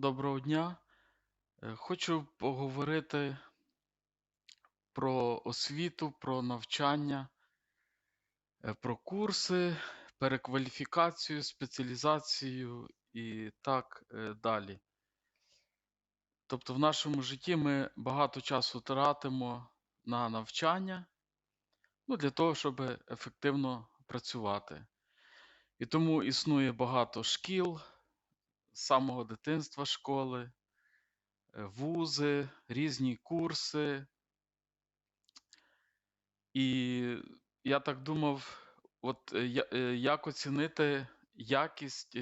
Доброго дня. Е, Хочу поговорити про освіту, про навчання, е, про курси, перекваліфікацію, спеціалізацію і так е, далі. Тобто в нашому житті ми багато часу тратимо на навчання, ну, для того, щоб ефективно працювати. І тому існує багато шкіл, самого дитинства школи, е, вузи, різні курси. І я так думав, от е, е, як оцінити якість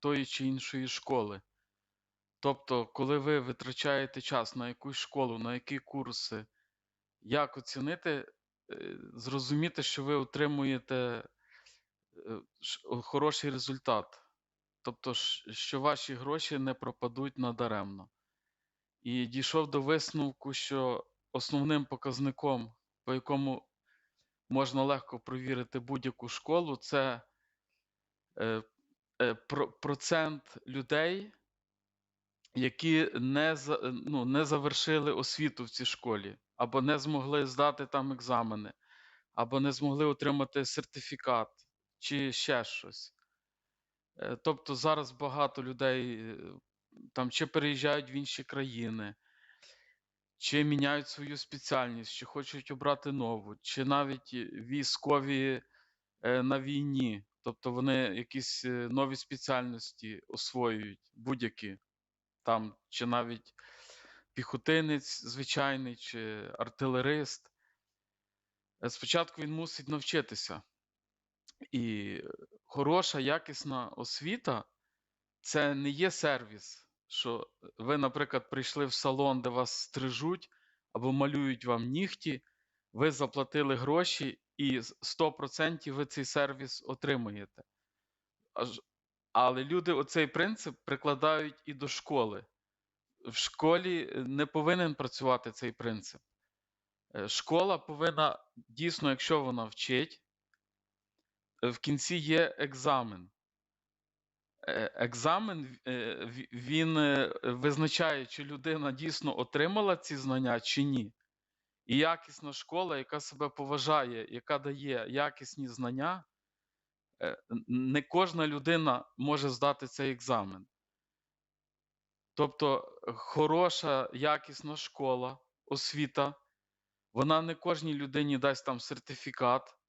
тої чи іншої школи. Тобто, коли ви витрачаєте час на якусь школу, на які курси, як оцінити, зрозуміти, що ви отримуєте хороший результат. Тобто, що ваші гроші не пропадуть надаремно. І дійшов до висновку, що основним показником, по якому можна легко провірити будь-яку школу, це е, е, про- процент людей, які не, е, ну, не завершили освіту в цій школі, або не змогли здати там екзамени, або не змогли отримати сертифікат, чи ще щось. Е, Тобто зараз багато людей е, там чи переїжджають в інші країни, чи міняють свою спеціальність, чи хочуть обрати нову, чи навіть військові е, на війні. Тобто вони якісь нові спеціальності освоюють, будь-які там, чи навіть піхотинець звичайний, чи артилерист. Спочатку він мусить навчитися. І хороша, якісна освіта це не є сервіс, що ви, наприклад, прийшли в салон, де вас стрижуть або малюють вам нігті, ви заплатили гроші, і 100% ви цей сервіс отримуєте. Але люди оцей принцип прикладають і до школи. В школі е, не повинен працювати цей принцип. Е, Школа повинна дійсно, якщо вона вчить, в кінці є екзамен. Е, Екзамен е, він е, визначає, чи людина дійсно отримала ці знання, чи ні. І якісна школа, яка себе поважає, яка дає якісні знання, не кожна людина може здати цей екзамен. Тобто хороша, якісна школа, освіта, вона не кожній людині дасть там сертифікат.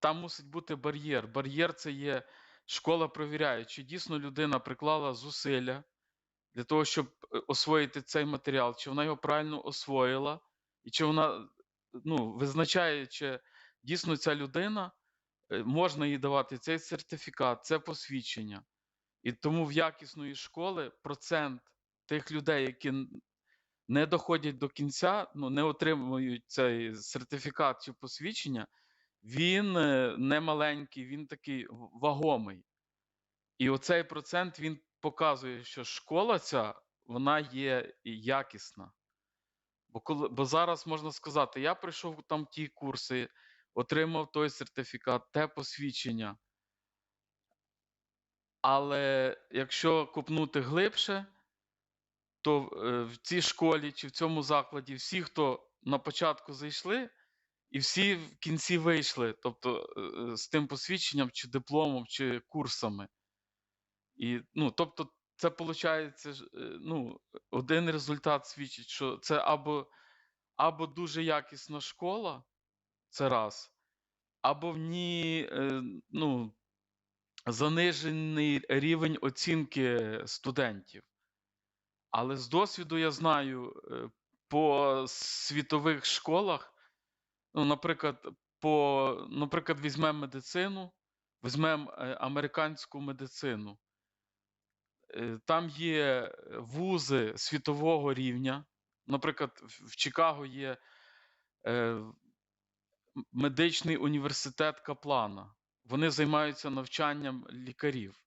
Там мусить бути бар'єр. Бар'єр це є школа провіряє, чи дійсно людина приклала зусилля для того, щоб е, освоїти цей матеріал, чи вона його правильно освоїла, і чи вона ну, визначає, чи дійсно ця людина е, можна їй давати цей сертифікат, це посвідчення. І тому в якісної школи процент тих людей, які не доходять до кінця, ну, не отримують цей сертифікат чи посвідчення, він е, не маленький, він такий вагомий. І оцей процент він показує, що школа ця вона є якісна. Бо коли, бо зараз можна сказати, я прийшов там ті курси, отримав той сертифікат, те посвідчення. Але якщо копнути глибше, то е, в цій школі чи в цьому закладі всі, хто на початку зайшли, і всі в кінці вийшли, тобто е, е, з тим посвідченням, чи дипломом, чи курсами. І, ну, тобто, це виходить, ну, один результат свідчить, що це або, або дуже якісна школа, це раз, або в ній ну, занижений рівень оцінки студентів. Але з досвіду я знаю е, по світових школах, ну, наприклад, по, наприклад, візьмемо медицину, візьмемо е, американську медицину. Е, Там є вузи світового рівня. Наприклад, в Чикаго є медичний університет Каплана. Вони займаються навчанням лікарів.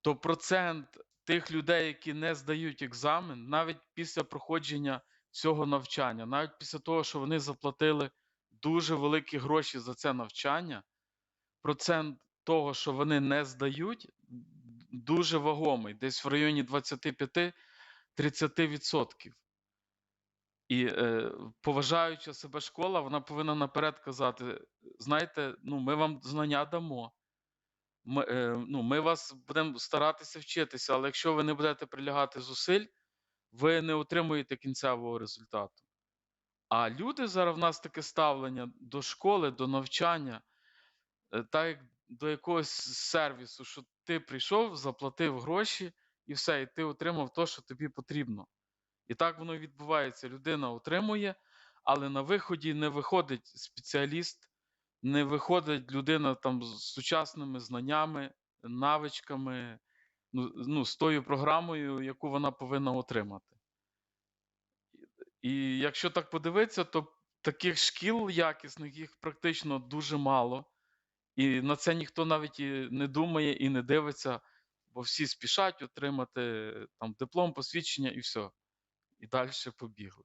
То процент тих людей, які не здають екзамен, навіть після проходження цього навчання, навіть після того, що вони заплатили дуже великі гроші за це навчання, процент того, що вони не здають, дуже вагомий, десь в районі 25-30%. І, е, поважаюча себе школа, вона повинна наперед казати: знаєте, ну, ми вам знання дамо. Ми, е, ну, ми вас будемо старатися вчитися, але якщо ви не будете прилягати зусиль, ви не отримуєте кінцевого результату. А люди зараз в нас таке ставлення до школи, до навчання, е, так як до якогось сервісу, що ти прийшов, заплатив гроші і все, і ти отримав те, що тобі потрібно. І так воно відбувається. Людина отримує, але на виході не виходить спеціаліст, не виходить людина там з сучасними знаннями, навичками, ну, ну, з тою програмою, яку вона повинна отримати. І якщо так подивитися, то таких шкіл якісних їх практично дуже мало. І на це ніхто навіть і не думає і не дивиться, бо всі спішать отримати там диплом, посвідчення і все. І далі побігли.